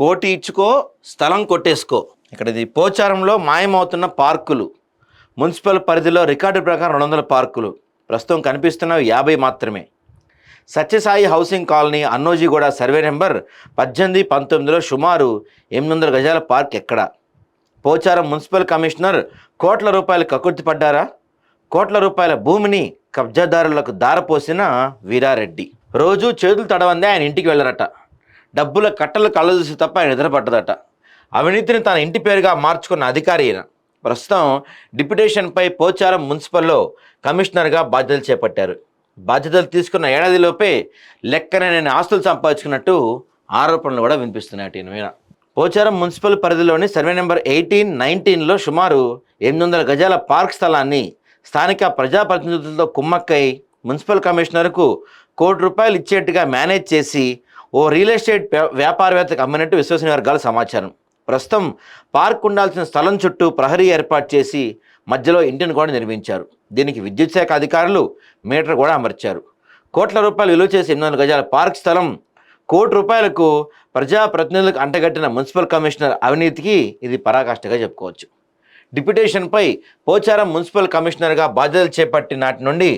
కోటి ఇచ్చుకో స్థలం కొట్టేసుకో. ఇక్కడ ఇది పోచారంలో మాయమవుతున్న పార్కులు. మున్సిపల్ పరిధిలో రికార్డు ప్రకారం రెండు వందల పార్కులు. ప్రస్తుతం కనిపిస్తున్నవి యాభై మాత్రమే. Sathya Sai housing colony Annojiguda survey number పద్దెనిమిది పంతొమ్మిదిలో సుమారు ఎనిమిది వందల గజాల పార్క్ ఎక్కడ? పోచారం మున్సిపల్ కమిషనర్ కోట్ల రూపాయలు కకుర్తి పడ్డారా? కోట్ల రూపాయల భూమిని కబ్జాదారులకు దారపోసిన వీరారెడ్డి. రోజు చేతులు తడవందే ఆయన ఇంటికి వెళ్ళరట. డబ్బుల కట్టలు కళ్ళు చూసి తప్ప ఆయన నిద్రపడ్డదట అవినీతిని తన ఇంటి పేరుగా మార్చుకున్న అధికారి ఈయన. ప్రస్తుతం డిప్యుటేషన్పై పోచారం మున్సిపల్లో కమిషనర్గా బాధ్యతలు చేపట్టారు. బాధ్యతలు తీసుకున్న ఏడాదిలోపే లెక్కనే ఆస్తులు సంపాదించుకున్నట్టు ఆరోపణలు కూడా వినిపిస్తున్నాయి ఈయన మీద. పోచారం మున్సిపల్ పరిధిలోని సర్వే నెంబర్ ఎయిటీన్ నైన్టీన్లో సుమారు ఎనిమిది వందల గజాల పార్క్ స్థలాన్ని స్థానిక ప్రజాప్రతినిధులతో కుమ్మక్కై మున్సిపల్ కమిషనర్కు కోటి రూపాయలు ఇచ్చేట్టుగా మేనేజ్ చేసి ఓ రియల్ ఎస్టేట్ వ్యాపారవేత్తకు అమ్మినట్టు విశ్వసనీయ వర్గాల సమాచారం. ప్రస్తుతం పార్క్ ఉండాల్సిన స్థలం చుట్టూ ప్రహరీ ఏర్పాటు చేసి మధ్యలో ఇంటిని కూడా నిర్మించారు. దీనికి విద్యుత్ శాఖ అధికారులు మీటర్ కూడా అమర్చారు. కోట్ల రూపాయలు విలువ చేసి ఎనిమిది వందల గజాల పార్క్ స్థలం కోటి రూపాయలకు ప్రజాప్రతినిధులకు అంటగట్టిన మున్సిపల్ కమిషనర్ అవినీతికి ఇది పరాకాష్ఠగా చెప్పుకోవచ్చు. డిప్యుటేషన్పై పోచారం మున్సిపల్ కమిషనర్గా బాధ్యతలు చేపట్టి నాటి నుండి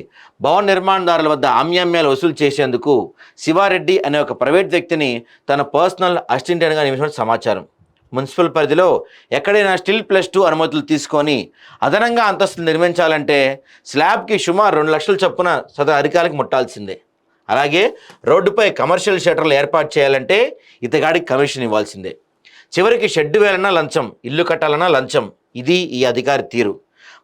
భవన నిర్మాణదారుల వద్ద ఆమ్యామ్యాలు వసూలు చేసేందుకు శివారెడ్డి అనే ఒక ప్రైవేట్ వ్యక్తిని తన పర్సనల్ అసిస్టెంట్గా నియమించిన సమాచారం. మున్సిపల్ పరిధిలో ఎక్కడైనా స్టిల్ ప్లస్ టూ అనుమతులు తీసుకొని అదనంగా అంతస్తులు నిర్మించాలంటే స్లాబ్కి సుమారు రెండు లక్షల చొప్పున సదరు అధికారికి ముట్టాల్సిందే. అలాగే రోడ్డుపై కమర్షియల్ షెటర్లు ఏర్పాటు చేయాలంటే ఇతగాడికి కమిషన్ ఇవ్వాల్సిందే. చివరికి షెడ్డు వేయాలన్నా లంచం ఇల్లు కట్టాలన్నా లంచం ఇది ఈ అధికారి తీరు.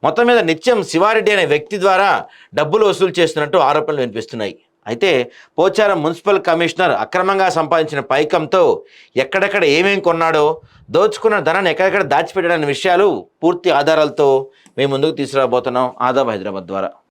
మొత్తం మీద నిత్యం శివారెడ్డి అనే వ్యక్తి ద్వారా డబ్బులు వసూలు చేస్తున్నట్టు ఆరోపణలు వినిపిస్తున్నాయి. అయితే పోచారం మున్సిపల్ కమిషనర్ అక్రమంగా సంపాదించిన పైకంతో ఎక్కడెక్కడ ఏమేం కొన్నాడో దోచుకున్న ధనాన్ని ఎక్కడెక్కడ దాచిపెట్టాడనే విషయాలు పూర్తి ఆధారాలతో మేము ముందుకు తీసుకురాబోతున్నాం ఆదాబ్ హైదరాబాద్ ద్వారా.